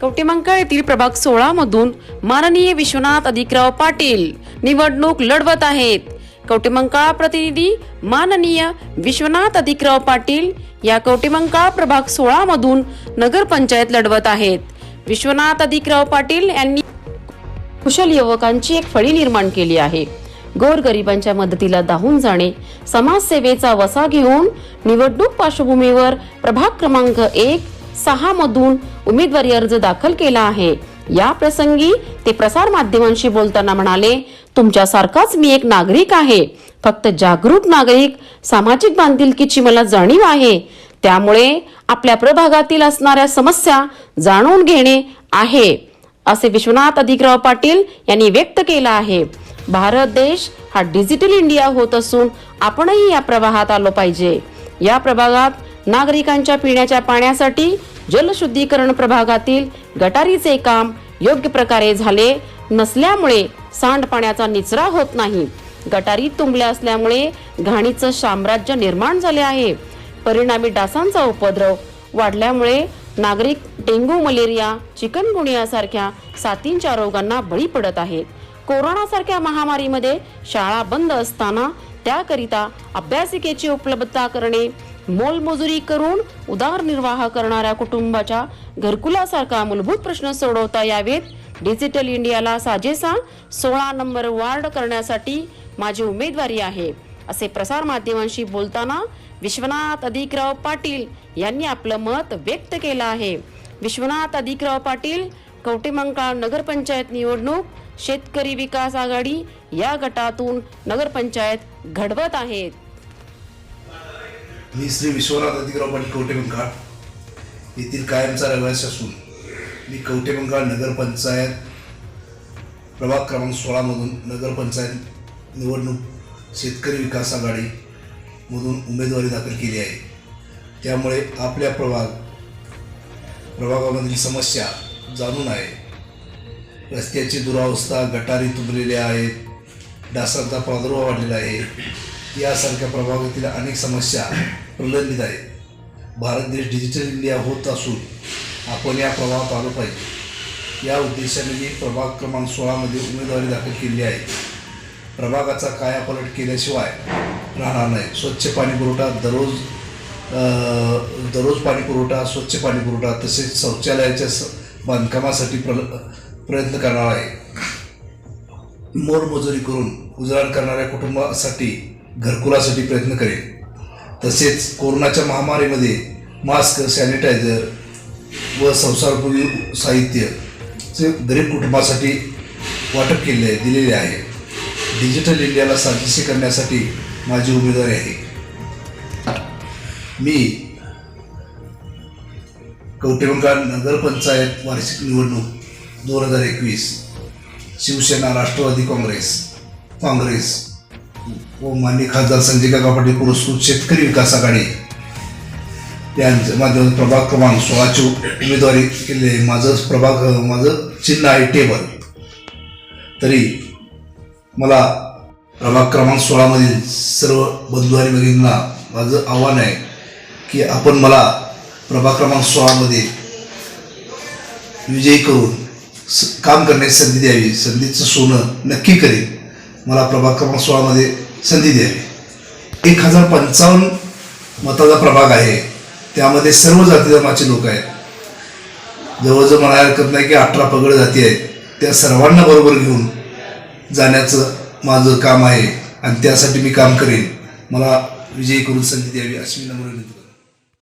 कवटेमंकाळ येथील प्रभाग सोळा मधून माननीय विश्वनाथ अधिकराव पाटील निवडणूक लढवत आहेत. कवटेमंकाळ प्रतिनिधी माननीय विश्वनाथ अधिकराव पाटील या कवटेमंकाळ प्रभाग सोळा मधून नगरपंचायत लढवत आहेत. विश्वनाथ अधिकराव पाटील यांनी कुशल युवकांची एक फळी निर्माण केली आहे. गोरगरिबांच्या मदतीला धावून जाणे समाजसेवेचा वसा घेऊन निवडणूक पार्श्वभूमीवर प्रभाग क्रमांक एक सहा मधून उमेदवारी अर्ज दाखल केला आहे. या प्रसंगी ते प्रसार माध्यमांशी बोलताना म्हणाले तुमच्यासारखाच मी एक नागरिक आहे. फक्त जागरूक नागरिक सामाजिक बांधिलकीची मला जाणीव आहे. त्यामुळे आपल्या प्रभागातील असणाऱ्या समस्या जाणून घेणे आहे असे विश्वनाथ अधिकराव पाटील यांनी व्यक्त केलं आहे. भारत देश हा डिजिटल इंडिया होत असून आपणही या प्रवाहात आलो पाहिजे. या प्रभागात नागरिकांच्या पिण्याच्या पाण्यासाठी जलशुद्धीकरण प्रभागातील गटारीचे काम योग्य प्रकारे झाले नसल्यामुळे सांडपाण्याचा निचरा होत नाही. गटारी तुंबल्या असल्यामुळे घाणीचं साम्राज्य निर्माण झाले आहे. परिणामी डासांचा उपद्रव वाढल्यामुळे नागरिक डेंग्यू मलेरिया चिकनगुनिया सारख्या साथींच्या रोगांना बळी पडत आहेत. कोरोनासारख्या महामारीमध्ये शाळा बंद असताना त्याकरिता अभ्यासिकेची उपलब्धता करणे मोलमजुरी करून उदारनिर्वाह करणाऱ्या कुटुंबाच्या घरकुलासारखा मूलभूत प्रश्न सोडवता यावेत. डिजिटल इंडियाला साजेसा सोळा नंबर वार्ड करण्यासाठी माझी उमेदवारी आहे. असे प्रसार माध्यमांशी बोलताना विश्वनाथ अधिकराव पाटील यांनी आपलं मत व्यक्त केलं आहे. विश्वनाथ अधिकराव पाटील कवटेमंकाळ नगरपंचायत निवडणूक शेतकरी विकास आघाडी या गटातून नगरपंचायत घडवत आहेत. मी श्री विश्वनाथ अतिकराव पाटील कवटेमंकाळ येथील कायमचा रहिवासी असून मी कवटेमंकाळ नगरपंचायत प्रभाग क्रमांक सोळामधून नगरपंचायत निवडणूक शेतकरी विकास आघाडीमधून उमेदवारी दाखल केली आहे. त्यामुळे आपल्या प्रभाग प्रभागामधील समस्या जाणून आहे. रस्त्याची दुरावस्था गटारी तुंबलेल्या आहेत. डासांचा प्रादुर्भाव वाढलेला आहे. यासारख्या प्रभागातील अनेक समस्या प्रलंबित आहेत. भारत देश डिजिटल इंडिया होत असून आपण या प्रभावात आलो पाहिजे. या उद्देशाने मी प्रभाग क्रमांक सोळामध्ये उमेदवारी दाखल केली आहे. प्रभागाचा कायापलट केल्याशिवाय राहणार नाही. स्वच्छ पाणी पुरवठा दररोज दररोज पाणी पुरवठा स्वच्छ पाणी पुरवठा तसेच शौचालयाच्या स बांधकामासाठी प्र प्रयत्न करणार आहे. मोलमजुरी करून उजराण करणाऱ्या कुटुंबासाठी घरकुलासाठी प्रयत्न करेन. तसेच कोरोनाच्या महामारीमध्ये मास्क सॅनिटायझर व संसारपूर्वी साहित्य चे गरीब कुटुंबासाठी वाटप केले दिलेले आहे. डिजिटल इंडियाला साजेसे करण्यासाठी माझी उमेदवारी आहे. मी कवटेमंकाळ नगरपंचायत वार्षिक निवडणूक दोन हजार एकवीस शिवसेना राष्ट्रवादी काँग्रेस काँग्रेस हो, व मान्य खासदार संजय काका पाटील पुरस्कृत शेतकरी विकास आघाडी. यांच्या माध्यमातून प्रभाग क्रमांक सोळाची उमेदवारी केली आहे. माझं प्रभाग माझं चिन्ह आहे टेबल. तरी मला प्रभाग क्रमांक सोळामधील सर्व बंधू आणि भगिनींना माझं आव्हान आहे की आपण मला प्रभाग क्रमांक सोळामध्ये विजयी करून काम करण्याची संधी द्यावी. संधीचं सोनं नक्की करेन. मला प्रभाग क्रमांक सोळामध्ये संधी द्यावी. एक हजार पंचावन्न मताचा प्रभाग आहे. त्यामध्ये सर्व जाती धर्माचे लोक आहेत. जवळजवळ मला हरकत नाही की अठरा पगड जाती आहेत. त्या सर्वांना बरोबर घेऊन जाण्याचं माझं काम आहे. आणि त्यासाठी मी काम करेन. मला विजयी करून संधी द्यावी अशी मी नम्र विनंती